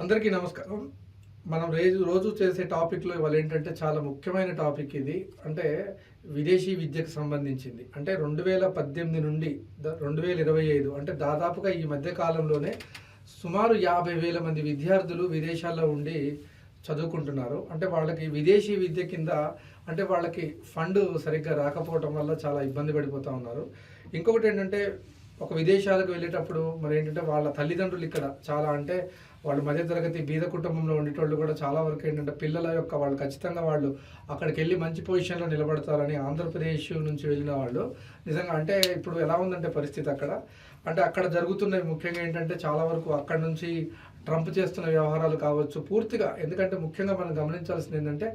అందరికీ నమస్కారం. మనం రోజు రోజు చేసే టాపిక్లో ఇవాళ ఏంటంటే చాలా ముఖ్యమైన టాపిక్ ఇది. అంటే విదేశీ విద్యకు సంబంధించింది. అంటే రెండు వేల పద్దెనిమిది నుండి రెండు వేల ఇరవై ఐదు అంటే దాదాపుగా ఈ మధ్య కాలంలోనే సుమారు యాభై వేల మంది విద్యార్థులు విదేశాల్లో ఉండి చదువుకుంటున్నారు. అంటే వాళ్ళకి విదేశీ విద్య కింద అంటే వాళ్ళకి ఫండ్ సరిగ్గా రాకపోవటం వల్ల చాలా ఇబ్బంది పడిపోతూ ఉన్నారు. ఇంకొకటి ఏంటంటే ఒక విదేశాలకు వెళ్ళేటప్పుడు మరి ఏంటంటే వాళ్ళ తల్లిదండ్రులు ఇక్కడ చాలా అంటే వాళ్ళు మధ్యతరగతి బీద కుటుంబంలో ఉండేటోళ్ళు కూడా చాలా వరకు ఏంటంటే పిల్లల యొక్క వాళ్ళు ఖచ్చితంగా వాళ్ళు అక్కడికి వెళ్ళి మంచి పొజిషన్లో నిలబడతారని ఆంధ్రప్రదేశ్ నుంచి వెళ్ళిన వాళ్ళు. నిజంగా అంటే ఇప్పుడు ఎలా ఉందంటే పరిస్థితి అక్కడ. అంటే అక్కడ జరుగుతున్నవి ముఖ్యంగా ఏంటంటే చాలా వరకు అక్కడ నుంచి ట్రంప్ చేస్తున్న వ్యవహారాలు కావచ్చు పూర్తిగా. ఎందుకంటే ముఖ్యంగా మనం గమనించాల్సింది ఏంటంటే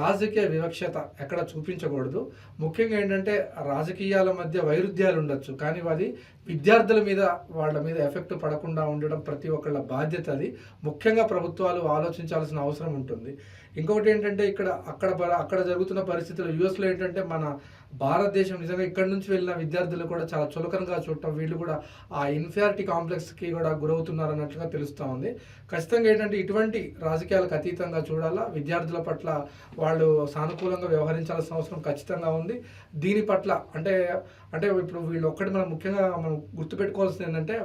రాజకీయ వివక్షత ఎక్కడ చూపించకూడదు. ముఖ్యంగా ఏంటంటే రాజకీయాల మధ్య వైరుధ్యాలు ఉండొచ్చు. కానీ అది విద్యార్థుల మీద వాళ్ళ మీద ఎఫెక్ట్ పడకుండా ఉండడం ప్రతి ఒక్కళ్ళ బాధ్యత అది. ముఖ్యంగా ప్రభుత్వాలు ఆలోచించాల్సిన అవసరం ఉంటుంది. ఇంకొకటి ఏంటంటే ఇక్కడ అక్కడ అక్కడ జరుగుతున్న పరిస్థితులు యుఎస్లో ఏంటంటే మన భారతదేశం నిజంగా ఇక్కడ నుంచి వెళ్ళిన విద్యార్థులు కూడా చాలా చులకనగా చూడటం వీళ్ళు కూడా ఆ ఇన్ఫియారిటీ కాంప్లెక్స్కి కూడా గురవుతున్నారు అన్నట్లుగా తెలుస్తూ ఉంది. ఖచ్చితంగా ఏంటంటే ఇటువంటి రాజకీయాలకు అతీతంగా చూడాలా విద్యార్థుల పట్ల వాళ్ళు సానుకూలంగా వ్యవహరించాల్సిన అవసరం ఖచ్చితంగా ఉంది. దీని పట్ల అంటే అంటే ఇప్పుడు వీళ్ళు ఒక్కటి మనం ముఖ్యంగా మనం గుర్తుపెట్టుకోవాల్సింది ఏంటంటే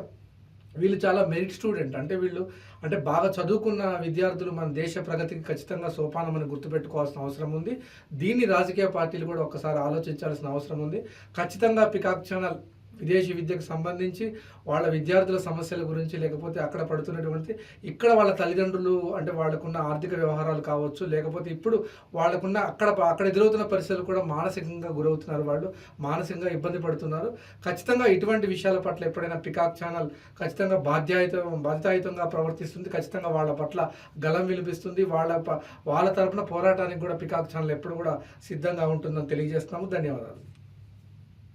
వీళ్ళు చాలా మెరిట్ స్టూడెంట్ అంటే వీళ్ళు అంటే బాగా చదువుకున్న విద్యార్థులు మన దేశ ప్రగతికి ఖచ్చితంగా సోపానం అని గుర్తుపెట్టుకోవాల్సిన అవసరం ఉంది. దీన్ని రాజకీయ పార్టీలు కూడా ఒకసారి ఆలోచించాల్సిన అవసరం ఉంది. ఖచ్చితంగా పికాక్ ఛానల్ విదేశీ విద్యకు సంబంధించి వాళ్ళ విద్యార్థుల సమస్యల గురించి లేకపోతే అక్కడ పడుతున్నటువంటి ఇక్కడ వాళ్ళ తల్లిదండ్రులు అంటే వాళ్ళకున్న ఆర్థిక వ్యవహారాలు కావచ్చు లేకపోతే ఇప్పుడు వాళ్ళకున్న అక్కడ అక్కడ ఎదురవుతున్న పరిస్థితులు కూడా మానసికంగా గురవుతున్నారు వాళ్ళు మానసికంగా ఇబ్బంది పడుతున్నారు. ఖచ్చితంగా ఇటువంటి విషయాల పట్ల ఎప్పుడైనా పికాక్ ఛానల్ ఖచ్చితంగా బాధ్యాయుత బాధ్యతాయుతంగా ప్రవర్తిస్తుంది ఖచ్చితంగా వాళ్ళ పట్ల గలం వినిపిస్తుంది. వాళ్ళ ప- వాళ్ళ తరపున పోరాటానికి కూడా పికాక్ ఛానల్ ఎప్పుడు కూడా సిద్ధంగా ఉంటుందని తెలియజేస్తున్నాము. ధన్యవాదాలు.